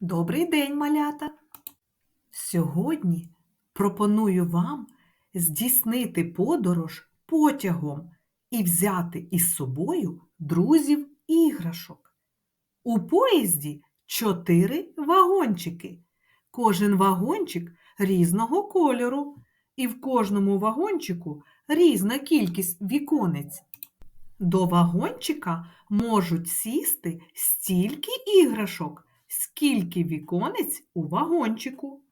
Добрий день, малята! Сьогодні пропоную вам здійснити подорож потягом і взяти із собою друзів іграшок. У поїзді чотири вагончики. Кожен вагончик різного кольору, і в кожному вагончику різна кількість віконець. До вагончика можуть сісти стільки іграшок, скільки віконець у вагончику.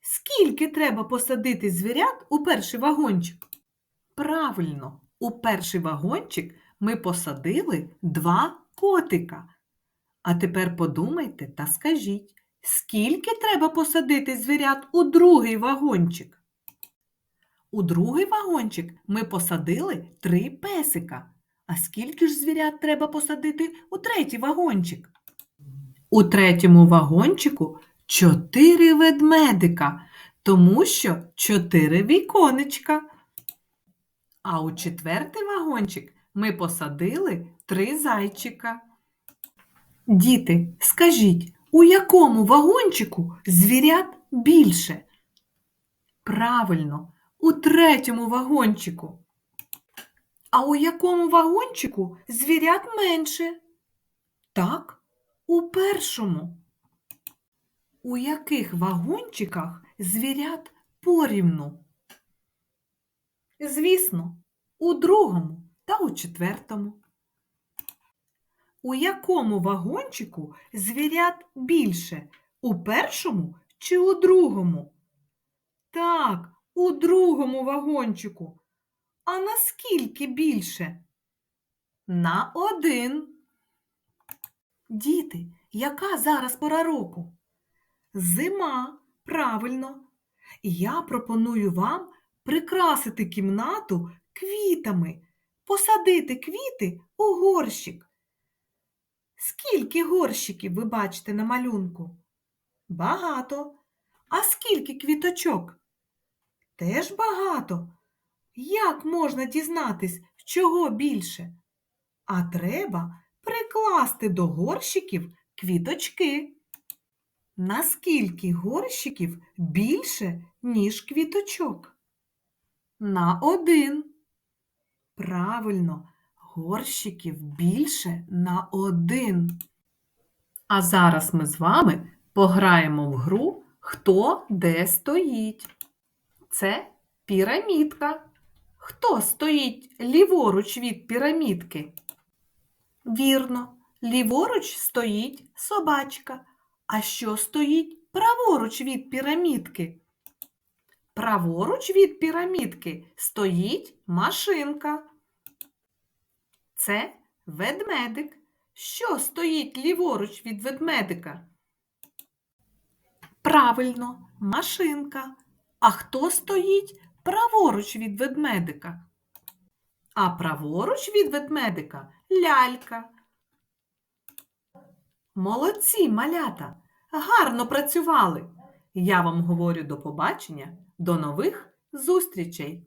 Скільки треба посадити звірят у перший вагончик? Правильно, у перший вагончик ми посадили два котика. А тепер подумайте та скажіть, скільки треба посадити звірят у другий вагончик? У другий вагончик ми посадили три песика. А скільки ж звірят треба посадити у третій вагончик? У третьому вагончику чотири ведмедика, тому що чотири віконечка. А у четвертий вагончик ми посадили три зайчика. Діти, скажіть, у якому вагончику звірят більше? Правильно, у третьому вагончику. А у якому вагончику звірят менше? Так, у першому. У яких вагончиках звірят порівну? Звісно, у другому та у четвертому. У якому вагончику звірят більше? У першому чи у другому? Так, у другому вагончику. А наскільки більше? На один. Діти, яка зараз пора року? Зима, правильно. Я пропоную вам прикрасити кімнату квітами, посадити квіти у горщик. Скільки горщиків ви бачите на малюнку? Багато. А скільки квіточок? Теж багато. Як можна дізнатись, чого більше? А треба прикласти до горщиків квіточки. Наскільки горщиків більше, ніж квіточок? На один. Правильно, горщиків більше на один. А зараз ми з вами пограємо в гру Хто де стоїть. Це пірамідка. Хто стоїть ліворуч від пірамідки? Вірно, ліворуч стоїть собачка. А що стоїть праворуч від пірамідки? Праворуч від пірамідки стоїть машинка. Це ведмедик. Що стоїть ліворуч від ведмедика? Правильно, машинка. А хто стоїть праворуч від ведмедика? А праворуч від ведмедика лялька. Молодці, малята! Гарно працювали! Я вам говорю до побачення, до нових зустрічей!